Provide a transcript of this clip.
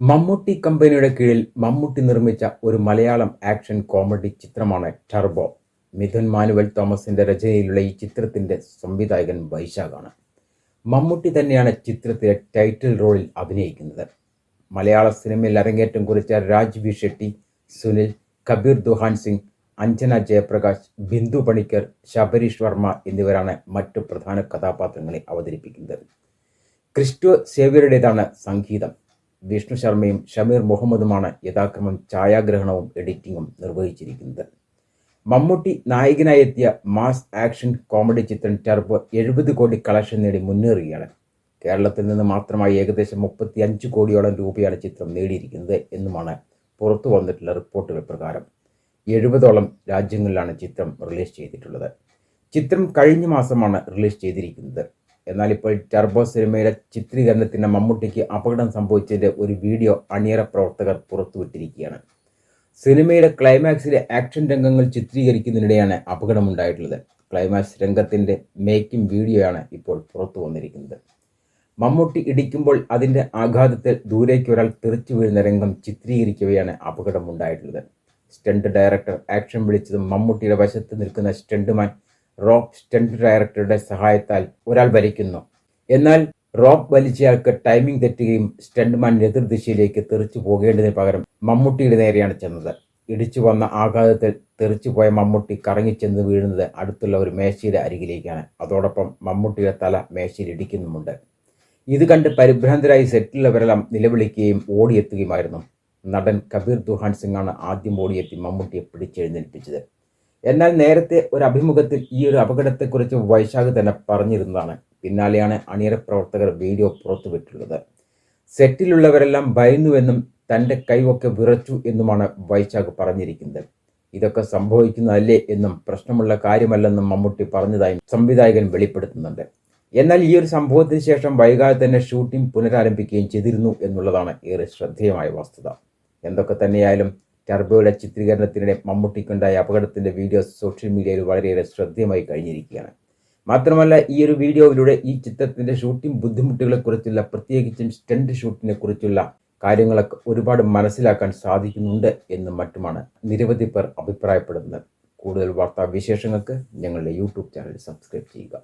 മമ്മൂട്ടി കമ്പനിയുടെ കീഴിൽ മമ്മൂട്ടി നിർമ്മിച്ച ഒരു മലയാളം ആക്ഷൻ കോമഡി ചിത്രമാണ് ടർബോ. മിഥുൻ മാനുവൽ തോമസിന്റെ രചനയിലുള്ള ഈ ചിത്രത്തിന്റെ സംവിധായകൻ വൈശാഖാണ്. മമ്മൂട്ടി തന്നെയാണ് ചിത്രത്തിലെ ടൈറ്റിൽ റോളിൽ അഭിനയിക്കുന്നത്. മലയാള സിനിമയിൽ അരങ്ങേറ്റം കുറിച്ച രാജ് വി ഷെട്ടി സുനിൽ കബീർ ദുഹാൻ സിംഗ് അഞ്ജന ജയപ്രകാശ് ബിന്ദു പണിക്കർ ശബരീഷ് വർമ്മ എന്നിവരാണ് മറ്റു പ്രധാന കഥാപാത്രങ്ങളെ അവതരിപ്പിക്കുന്നത്. ക്രിസ്റ്റോ സേവ്യറുടേതാണ് സംഗീതം. വിഷ്ണു ശർമ്മയും ഷമീർ മുഹമ്മദുമാണ് യഥാക്രമം ഛായാഗ്രഹണവും എഡിറ്റിംഗും നിർവഹിച്ചിരിക്കുന്നത്. മമ്മൂട്ടി നായകനായി എത്തിയ മാസ് ആക്ഷൻ കോമഡി ചിത്രം ടർബോ എഴുപത് കോടി കളക്ഷൻ നേടി മുന്നേറുകയാണ് കേരളത്തിൽ നിന്ന് മാത്രമായി ഏകദേശം മുപ്പത്തി അഞ്ച് കോടിയോളം രൂപയാണ് ചിത്രം നേടിയിരിക്കുന്നത് എന്നുമാണ് പുറത്തു വന്നിട്ടുള്ള റിപ്പോർട്ടുകൾ പ്രകാരം. എഴുപതോളം രാജ്യങ്ങളിലാണ് ചിത്രം റിലീസ് ചെയ്തിട്ടുള്ളത്. ചിത്രം കഴിഞ്ഞ മാസമാണ് റിലീസ് ചെയ്തിരിക്കുന്നത്. എന്നാൽ ഇപ്പോൾ ടർബോ സിനിമയുടെ ചിത്രീകരണത്തിന് മമ്മൂട്ടിക്ക് അപകടം സംഭവിച്ചതിന്റെ ഒരു വീഡിയോ അണിയറ പ്രവർത്തകർ പുറത്തുവിട്ടിരിക്കുകയാണ്. സിനിമയുടെ ക്ലൈമാക്സിലെ ആക്ഷൻ രംഗങ്ങൾ ചിത്രീകരിക്കുന്നതിനിടെയാണ് അപകടമുണ്ടായിട്ടുള്ളത്. ക്ലൈമാക്സ് രംഗത്തിന്റെ മേക്കിംഗ് വീഡിയോയാണ് ഇപ്പോൾ പുറത്തു വന്നിരിക്കുന്നത്. മമ്മൂട്ടി ഇടിക്കുമ്പോൾ അതിന്റെ ആഘാതത്തിൽ ദൂരേക്ക് ഒരാൾ തെറിച്ചു വീഴുന്ന രംഗം ചിത്രീകരിക്കവെയാണ് അപകടമുണ്ടായിട്ടുള്ളത്. സ്റ്റണ്ട് ഡയറക്ടർ ആക്ഷൻ വിളിച്ചതും മമ്മൂട്ടിയുടെ വശത്ത് നിൽക്കുന്ന സ്റ്റണ്ടുമാൻ റോപ്പ് സ്റ്റണ്ട് ഡയറക്ടറുടെ സഹായത്താൽ ഒരാൾ വലിക്കുന്നു എന്നാൽ റോക്ക് വലിച്ചയാൾക്ക് ടൈമിംഗ് തെറ്റുകയും സ്റ്റണ്ട്മാൻ എതിർദിശയിലേക്ക് തെറിച്ചു പോകേണ്ടതിന് പകരം മമ്മൂട്ടിയുടെ നേരെയാണ് ചെന്നത്. ഇടിച്ചു വന്ന ആഘാതത്തിൽ തെറിച്ചു പോയ മമ്മൂട്ടി കറങ്ങിച്ചെന്ന് വീഴുന്നത് അടുത്തുള്ള ഒരു മേശയുടെ അരികിലേക്കാണ്. അതോടൊപ്പം മമ്മൂട്ടിയുടെ തല മേശയിൽ ഇടിക്കുന്നുമുണ്ട്. ഇത് കണ്ട് പരിഭ്രാന്തരായി സെറ്റിലുള്ളവരെല്ലാം നിലവിളിക്കുകയും ഓടിയെത്തുകയുമായിരുന്നു. നടൻ കബീർ ദുഹാൻ സിംഗാണ് ആദ്യം ഓടിയെത്തി മമ്മൂട്ടിയെ പിടിച്ചെഴുന്നേൽപ്പിച്ചത്. എന്നാൽ നേരത്തെ ഒരു അഭിമുഖത്തിൽ ഈ ഒരു അപകടത്തെക്കുറിച്ച് വൈശാഖ് തന്നെ പറഞ്ഞിരുന്നതാണ്. പിന്നാലെയാണ് അണിയറ പ്രവർത്തകർ വീഡിയോ പുറത്തുവിട്ടുള്ളത് സെറ്റിലുള്ളവരെല്ലാം ഭയന്നുവെന്നും തന്റെ കൈവൊക്കെ വിറച്ചു എന്നുമാണ് വൈശാഖ് പറഞ്ഞിരിക്കുന്നത്. ഇതൊക്കെ സംഭവിക്കുന്നതല്ലേ എന്നും പ്രശ്നമുള്ള കാര്യമല്ലെന്നും മമ്മൂട്ടി പറഞ്ഞതായി സംവിധായകൻ വെളിപ്പെടുത്തുന്നുണ്ട്. എന്നാൽ ഈ ഒരു സംഭവത്തിന് ശേഷം വൈകാതെ തന്നെ ഷൂട്ടിംഗ് പുനരാരംഭിക്കുകയും ചെയ്തിരുന്നു എന്നുള്ളതാണ് ഏറെ ശ്രദ്ധേയമായ വസ്തുത. എന്തൊക്കെ തന്നെയായാലും ടർബോയുടെ ചിത്രീകരണത്തിനിടെ മമ്മൂട്ടിക്കുണ്ടായ അപകടത്തിന്റെ വീഡിയോ സോഷ്യൽ മീഡിയയിൽ വളരെയേറെ ശ്രദ്ധേയമായി കഴിഞ്ഞിരിക്കുകയാണ്. മാത്രമല്ല ഈ ഒരു വീഡിയോയിലൂടെ ഈ ചിത്രത്തിന്റെ ഷൂട്ടിംഗ് ബുദ്ധിമുട്ടുകളെക്കുറിച്ചുള്ള പ്രത്യേകിച്ചും സ്റ്റണ്ട് ഷൂട്ടിനെ കുറിച്ചുള്ള കാര്യങ്ങളൊക്കെ ഒരുപാട് മനസ്സിലാക്കാൻ സാധിക്കുന്നുണ്ട് എന്ന് മറ്റുമാണ് നിരവധി പേർ അഭിപ്രായപ്പെടുന്നത്. കൂടുതൽ വാർത്താ വിശേഷങ്ങൾക്ക് ഞങ്ങളുടെ യൂട്യൂബ് ചാനൽ സബ്സ്ക്രൈബ് ചെയ്യുക.